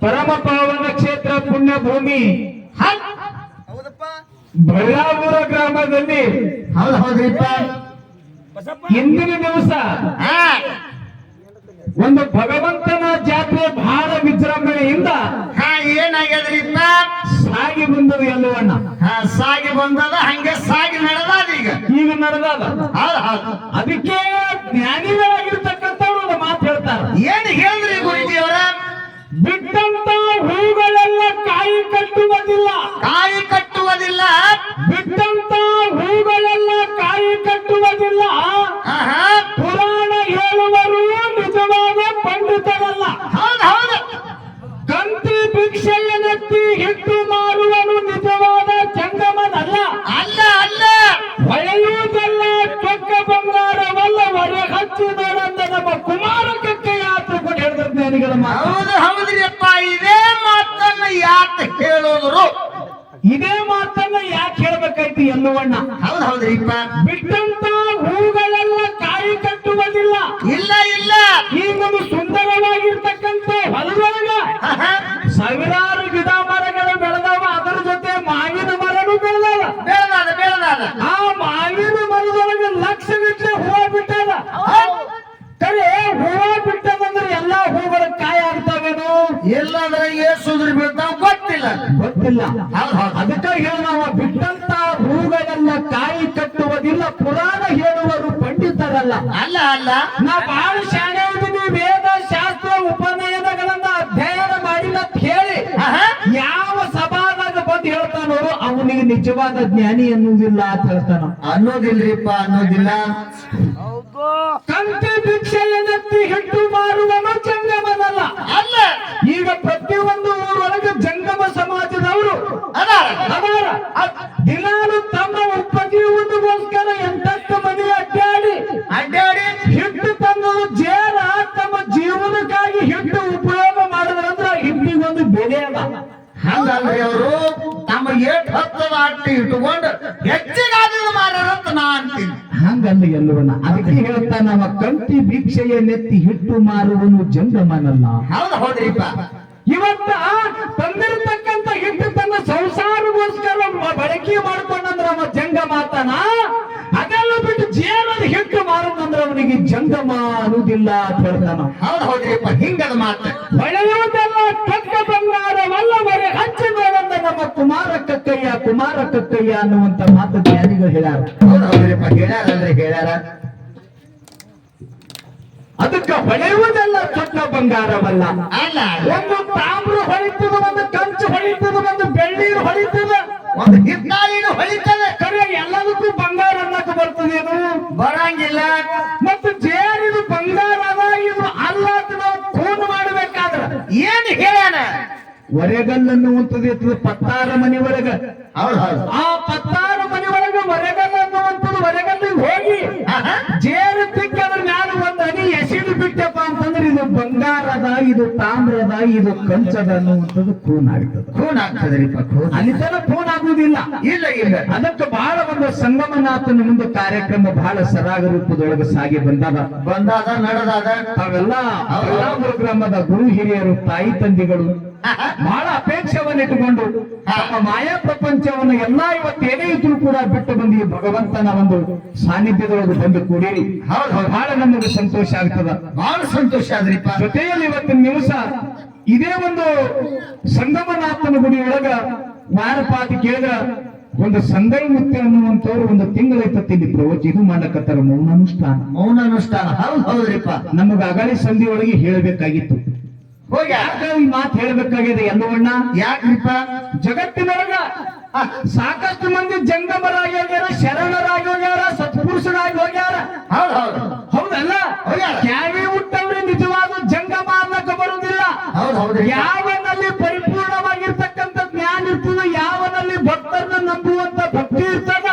ಪರಮ ಪಾವನ ಕ್ಷೇತ್ರ ಪುಣ್ಯ ಭೂಮಿ ಹೌದಪ್ಪ. ಬಳ್ಳಾಪುರ ಗ್ರಾಮದಲ್ಲಿ. ಹೌದು ಹೌದ್ರಿಪ್ಪ. ಇಂದಿನ ದಿವಸ ಹಾ. ಒಂದು ಭಗವಂತನ ಜಾತ್ರೆ ಬಹಳ ವಿಜೃಂಭಣೆಯಿಂದ ಹಾ ಏನಾಗ್ಯದ್ರಿಪ್ಪ? ಸಾಗಿ ಬಂದದ ಎಲ್ಲವನ್ನ ಹಾ ಸಾಗಿ ಬಂದದ ಹಂಗೆ ಸಾಗಿ ನಡೆದ ಈಗ. ಈಗ ನಡೆದ ಅದಕ್ಕೆ ಜ್ಞಾನಿಗಳಾಗಿರ್ತಕ್ಕಂಥವ್ರು ಒಂದು ಮಾತು ಹೇಳ್ತಾರೆ ಏನ್ ಹೇಳಿದ್ರಿ ಗುರುಜಿ ಅವರ ಬಿಟ್ಟಂತ ಹೂಗಳೆಲ್ಲ ಕಾಯಿ ಕಟ್ಟುವುದಿಲ್ಲ. ಕಾಯಿ ಕಟ್ಟುವುದಿಲ್ಲ. ಬಿಟ್ಟಂತ ಹೂಗಳೆಲ್ಲ ಇದೇ ಮಾತನ್ನ ಯಾಕೆ ಹೇಳ್ಬೇಕಾಯ್ತು ಎಲ್ಲವಣ್ಣ ಹೌದು ಹೌದ್ರಿಪ್ಪ ಬಿಟ್ಟಂತ ಹೂಗಳೆಲ್ಲ ಕಾಯಿ ಕಟ್ಟುವುದಿಲ್ಲ. ಇಲ್ಲ ಇಲ್ಲ. ಈ ನಮ್ಮ ಸುಂದರವಾಗಿರ್ತಕ್ಕಂಥ ಹೊಲದೊಳಗ. ಸಾವಿರಾರು ಗಿಡ ಮರಗಳು ಬೆಳೆದಾವ ಅದರ ಜೊತೆ ಮಾವಿನ ಮರನು ಬೆಳೆದಾವ. ಬೆಳೆದಾದ ಬೆಳೆದಾದ. ಆ ಮಾವಿನ ಮರದೊಳಗ ಲಕ್ಷ ಗಟ್ಟಲೆ ಹೂವ ಬಿಟ್ಟದ. ಕರೆ ಹೂವ ಬಿಟ್ಟದಂದ್ರೆ ಎಲ್ಲಾ ಹೂಗಳ ಕಾಯಿ ಆಗ್ತಾವೇನು ಇಲ್ಲಾಂದ್ರೆ ಏಸುದ್ರ ಬೀಳ್ತಾವ ಗೊತ್ತಿಲ್ಲ. ಗೊತ್ತಿಲ್ಲ. ಅದಕ್ಕಾಗಿ ಹೇಳಿ ನಾವು ಬಿಟ್ಟಂತ ಹೂಗಳೆಲ್ಲ ಕಾಯಿ ಕಟ್ಟುವುದಿಲ್ಲ ಪುರಾಣ ಹೇಳುವರು ಪಂಡಿತರಲ್ಲ. ಅಲ್ಲ ಅಲ್ಲ. ನಾ ಬಹಳ ಶಾಣೆ ಇದ್ದೀನಿ ವೇದ ಶಾಸ್ತ್ರ ಉಪನಯನಗಳನ್ನ ಅಧ್ಯಯನ ಮಾಡಿಲ್ಲ ಅಂತ ಹೇಳಿ. ಯಾವ ಸಭಾದಾಗ ಬಂದು ಹೇಳ್ತಾನೋ ಅವನಿಗೆ ನಿಜವಾದ ಜ್ಞಾನಿ ಅನ್ನುವುದಿಲ್ಲ ಅಂತ ಹೇಳ್ತಾನ. ಅನ್ನೋದಿಲ್ರಿಪ್ಪ ಅನ್ನೋದಿಲ್ಲ. ಕಂತೆ ಭಿಕ್ಷೆಯ ಭಿಕ್ಷೆಯನ್ನೆತ್ತಿ ಹಿಟ್ಟು ಮಾರುವನು ಚಂಗಮನಲ್ಲ ಅಲ್ಲ. ಈಗ ಪ್ರತಿಯೊಂದು ಜಂಗಮ ಸಮಾಜದವರು. ದಿನಾಲು ತಮ್ಮ ಉಪಜೀವನಗೋಸ್ಕರ ಎಂಟತ್ತು ಮನೆ ಅಡ್ಡಾಡಿ. ಅಡ್ಡಾಡಿ. ಹಿಟ್ಟು ತಂದು ಜೇರ ತಮ್ಮ ಜೀವನಕ್ಕಾಗಿ ಹಿಟ್ಟು ಉಪಯೋಗ ಮಾಡಿದ್ರಂದ್ರ ಹಿಟ್ಟಿಗೊಂದು ಬೆಲೆ ಅದ ಹಂಗಲ್ರಿ ಅವರು ತಮ್ಮ ಏಟ್ ಹತ್ತದ ಅಟ್ಟಿ ಇಟ್ಟುಕೊಂಡು ಹೆಚ್ಚಿಗಾದ ಮಾರಂತ ನಾ ಅಂತೀನಿ. ಹಂಗಲ್ಲ ಎಲ್ಲವನ್ನ. ಅದಕ್ಕೆ ಹೇಳ್ತಾ ನಮ್ಮ ಕಂತಿ ಭಿಕ್ಷೆಯ ನೆತ್ತಿ ಹಿಟ್ಟು ಮಾರುವನು ಜಂಗಮನಲ್ಲ. ಹೌದು ಹೌದ್ರಿಪ್ಪ. ಇವತ್ತ ತಂದಿರತಕ್ಕಂತ ಹಿಟ್ಟು ತನ್ನ ಸಂಸಾರಗೋಸ್ಕರ ಬಳಕಿ ಮಾಡ್ಕೊಂಡಂದ್ರ ಅವ ಜಂಗ ಮಾತನ? ಅದೆಲ್ಲ ಬಿಟ್ಟು ಜೇನದ ಹಿಟ್ಟು ಮಾರುದಂದ್ರ ಅವನಿಗೆ ಜಂಗಮ ಅನ್ನುವುದಿಲ್ಲ ಅಂತ ಹೇಳ್ತಾನ. ಹೌದು ಹೌದ್ರಿಪ್ಪ ಹಿಂಗದ ಮಾತು. ಹೊಳೆಯುವುದೆಲ್ಲ ಕಕ್ಕ ಬಂಗಾರವಲ್ಲ ಮರೆ ಹಚ್ಚಿದವರಂದ ನಮ್ಮ ಕುಮಾರ ಕಕ್ಕಯ್ಯ ಕುಮಾರ ಕಕ್ಕಯ್ಯ ಅನ್ನುವಂತ ಮಾತು ಜ್ಞಾನಿಗಳು ಹೇಳ್ಯಾರ. ಹೌದು ಹೌದ್ರಿಪ್ಪ ಅಂದ್ರೆ ಹೇಳ್ಯಾರ. ಅದಕ್ಕೆ ಹೊಳೆಯುವುದೆಲ್ಲ ಚೊಟ್ಟ ಬಂಗಾರವಲ್ಲ. ಅಲ್ಲ. ಒಂದು ತಾಮ್ರ ಹೊಳಿತದ ಒಂದು ಕಂಚು ಹೊಳಿತದ ಒಂದು ಬೆಳ್ಳಿರು ಹೊಳಿತದ. ಒಂದು ಹಿತ್ತಾಳಿನೂ ಹೊಳಿತದೆ. ಕರೆ ಎಲ್ಲದಕ್ಕೂ ಬಂಗಾರ ಅನ್ನಕ್ಕೆ ಬರ್ತದೇನು ಬರಂಗಿಲ್ಲ. ಮತ್ತು ಜೇನಿದು ಬಂಗಾರ ಅದ ಇದು ಅಲ್ಲ ಅಂತ ನಾವು ಖೂನ್ ಮಾಡಬೇಕಾದ್ರೆ ಏನ್ ಹೇಳೋಣ ಒರೆಗಲ್ಲನ್ನು ಅಂತದ ಪತ್ತಾರ ಮನೆ ಒಳಗ. ಆ ಪತ್ತಾರ ಮನೆ ಒಳಗ ಒರೆಗಲ್ ಅನ್ನುವಂಥದ್ದು ಒರೆಗಲ್ಲಿಗೆ ಹೋಗಿ ಆಹಾ. ಜೇನು ತಿಕ್ಕಿ ಅದ್ರ ಮ್ಯಾಲ ಒಂದು ಹನಿ ಎಸಿದು ಬಿಟ್ಟಪ್ಪ ಅಂತಂದ್ರೆ ಇದು ಬಂಗಾರದ ಇದು ತಾಮ್ರದ ಇದು ಕಂಚದ ಅನ್ನುವಂಥದ್ದು ಖೂನ್ ಆಗ್ತದೆ. ಖೂನ್ ಆಗ್ತದ್ರಿಪ್ಪ ಖೂನ್ ಅಲ್ಲಿ ತನ ಖೂನ್ ಆಗುವುದಿಲ್ಲ. ಇಲ್ಲ ಇಲ್ಲ. ಅದಕ್ಕೆ ಬಹಳ ಒಂದು ಸಂಗಮನಾಥನ ಒಂದು ಕಾರ್ಯಕ್ರಮ ಬಹಳ ಸರಾಗ ರೂಪದೊಳಗೆ ಸಾಗಿ ಬಂದಾದ. ಬಂದಾದ ನಡೆದಾದ. ತಾವೆಲ್ಲ ಗ್ರಾಮದ ಗುರು ಹಿರಿಯರು ತಾಯಿ ತಂದೆಗಳು ಬಹಳ ಅಪೇಕ್ಷೆಯನ್ನು ಇಟ್ಟುಕೊಂಡು ತಮ್ಮ ಮಾಯಾ ಪ್ರಪಂಚವನ್ನು ಎಲ್ಲಾ ಇವತ್ತೇನೇ ಇದ್ರು ಕೂಡ ಬಿಟ್ಟು ಬಂದು ಈ ಭಗವಂತನ ಒಂದು ಸಾನ್ನಿಧ್ಯದೊಳಗೆ ಬಂದು ಕೂಡಿರಿ ಬಹಳ ನಮಗೆ ಸಂತೋಷ ಆಗ್ತದ. ಬಹಳ ಸಂತೋಷ ಆದ್ರಿಪ್ಪ. ಜೊತೆಯಲ್ಲಿ ಇವತ್ತಿನ ದಿವಸ ಇದೇ ಒಂದು ಸಂಗಮನಾಥನ ಗುಡಿಯೊಳಗ ವಾರಪಾತಿ ಕೇಳಿದ್ರ ಒಂದು ಸಂಗೈ ಮುತ್ತೆ ಅನ್ನುವಂಥವ್ರು ಒಂದು ತಿಂಗಳೈತತ್ತಿ ಇಲ್ಲಿ ಪ್ರವಚ. ಇದು ಮಾಡಕತ್ತಾರ ಮೌನಾನುಷ್ಠಾನ. ಮೌನ ಅನುಷ್ಠಾನ ಹೌದು ಹೌದ್ರಿಪ್ಪ. ನಮಗ ಅಗಳಿ ಸಂಧಿ ಒಳಗೆ ಹೇಳಬೇಕಾಗಿತ್ತು. ಈ ಮಾತು ಹೇಳಬೇಕಾಗಿದೆ ಎಲ್ಲವಣ್ಣ ಯಾಕ್ರಿಪ್ಪ ಜಗತ್ತಿನೊಳಗ ಸಾಕಷ್ಟು ಮಂದಿ ಜಂಗಮರಾಗಿ ಹೋಗ್ಯಾರ ಶರಣರಾಗಿ ಹೋಗ್ಯಾರ ಸತ್ಪುರುಷರಾಗಿ ಹೋಗ್ಯಾರ. ಹೌದು ಹೌದು. ಹೌದಲ್ಲ. ಕ್ಯಾವಿ ಹುಟ್ಟವ್ರೆ ನಿಜವಾದ ಜಂಗಮ ಅನ್ನಕ ಬರುವುದಿಲ್ಲ ಯಾವನಲ್ಲಿ ಪರಿಪೂರ್ಣವಾಗಿರ್ತಕ್ಕಂಥ ಜ್ಞಾನ ಇರ್ತದ ಯಾವನಲ್ಲಿ ಭಕ್ತರನ್ನ ನಂಬುವಂತ ಭಕ್ತಿ ಇರ್ತದ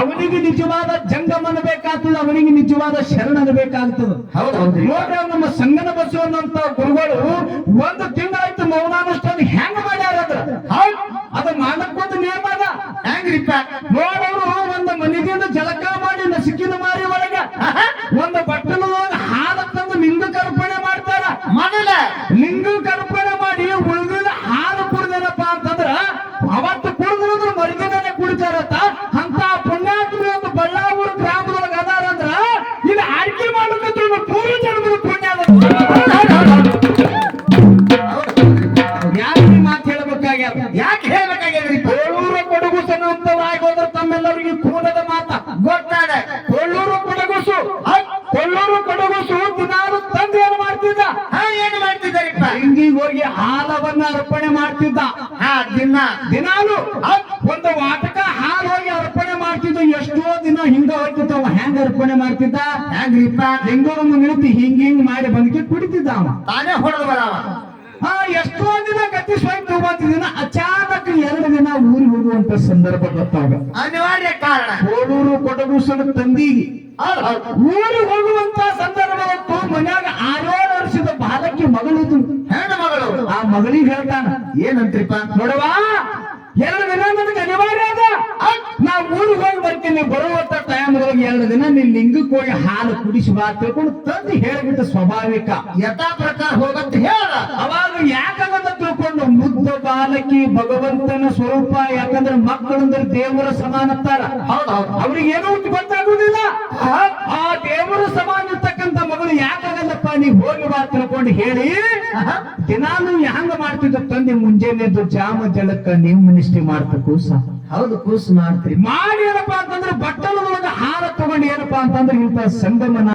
ಅವನಿಗೆ ನಿಜವಾದ ಜಂಗಮನ ಬೇಕಾಗ್ತದ ಅವನಿಗೆ ನಿಜವಾದ ಶರಣನ ಬೇಕಾಗ್ತದ. ಹೌದು ಹೌದ್ರಿ. ನಮ್ಮ ಸಂಗನ ಬಸವನಂತ ಗುರುಗಳು. ಒಂದು ತಿಂಗಳಾಯ್ತು ಮೌನಾನುಷ್ಠಾನ ಹೆಂಗ್ ಮಾಡ್ಯಾರ ಅದ್ರ ಅದು ಮಾಡಕ್ಕೊಂದು ನಿಯಮ ಅದ ಹೆಂಗ್ರಿಪ್ಪ ನೋಡೋರು ಹಾಲವನ್ನ ಅರ್ಪಣೆ ಮಾಡ್ತಿದ್ದ. ಹಾ ದಿನ ದಿನಾಲು ಒಂದು ವಾಟಕ ಹಾಲು ಹೋಗಿ ಅರ್ಪಣೆ ಮಾಡ್ತಿದ್ದು. ಎಷ್ಟೋ ದಿನ ಹಿಂಗ ಅವ ಹೆಂಗ ಅರ್ಪಣೆ ಮಾಡ್ತಿದ್ದ? ಹೆಂಗ್ರಿಪ್ಪ? ಲಿಂಗವನ್ನು ನಿಂತು ಹಿಂಗ ಹಿಂಗ್ ಮಾಡಿ ಬಂದಕ್ಕೆ ಕುಡಿತಿದ್ದ ಅವ. ತಾನೇ ಹೊಡೆದು ಬರವ ಹಾ ಎಷ್ಟೋ ದಿನ ಗತಿ ಸ್ವಯಂ ದಿನ ಅಚಾನಕ್ ಎರಡು ದಿನ ಊರಿಗೆ ಹೋಗುವಂತ ಸಂದರ್ಭ ಗೊತ್ತಾಗ. ಅನಿವಾರ್ಯ ಕಾರಣ. ಕೋಡೂರು ಕೊಡಗು ಸಣ್ಣ ತಂದಿಗೆ ಊರಿಗೆ ಹೋಗುವಂತ ಸಂದರ್ಭ ಮನ್ಯಾಗ ಆರೇಳು ವರ್ಷದ ಬಾಲಕಿ ಮಗಳಿದ್ದು ಮಗಳಿಗೆ ಹೇಳ್ತಾನ ಏನಂತ್ರಿಪ್ಪ ನೋಡವಾ ಎರಡು ದಿನ ನನಗೆ ಅನಿವಾರ್ಯ ಅದ. ನಾ ಊರಿಗೆ ಹೋಗಿ ಬರ್ತೀನಿ ಬರುವಂತ ಟೈಮ್ಗಳಿಗೆ ಎರಡು ದಿನ ನಿನ್ ಲಿಂಗಕ್ಕೆ ಹೋಗಿ ಹಾಲು ಕುಡಿಸಿ ಬಾ ತಿಳ್ಕೊಂಡು ತಂದು ಹೇಳ್ಬಿಟ್ಟು ಸ್ವಾಭಾವಿಕ. ಯಥಾ ಪ್ರಕಾರ ಹೋಗಂತ ಹೇಳ. ಅವಾಗ ಯಾಕಂತ ತಿಳ್ಕೊಂಡು ಮುದ್ದ ಬಾಲಕಿ ಭಗವಂತನ ಸ್ವರೂಪ ಯಾಕಂದ್ರೆ ಮಕ್ಕಳಂದ್ರೆ ದೇವರ ಸಮಾನತ್ತಾರ ಅವ್ರಿಗೆ ಏನೂ ಗೊತ್ತಾಗುದಿಲ್ಲ. ಆ ದೇವರ ಸಮಾನ ಇರ್ತಕ್ಕಂಥ ಮಗಳು ಯಾಕಾಗಲ್ಲಪ್ಪ ನೀವ್ ಹೋಗಿ ಬಾ ತಿಳ್ಕೊಂಡು ಹೇಳಿ. ದಿನಾನು ಹೆಂಗ ಮಾಡ್ತಿದ್ದ ತಂದೆ ಮುಂಜಾನೆದ್ದು ಜಾಮ ಜಲಕ್ಕ ನೀವು ನಿಷ್ಠೆ ಮಾಡ್ತ ಕೂಸ. ಹೌದು ಕೂಸ್ ಮಾಡ್ತೀರಿ. ಮಾಡಿ ಏನಪ್ಪಾ ಅಂತಂದ್ರೆ ಬಟ್ಟಲದೊಳಗ ಹಾರ ತಗೊಂಡು ಏನಪ್ಪಾ ಅಂತಂದ್ರೆ ಇಂಥ ಸಂಗಮನ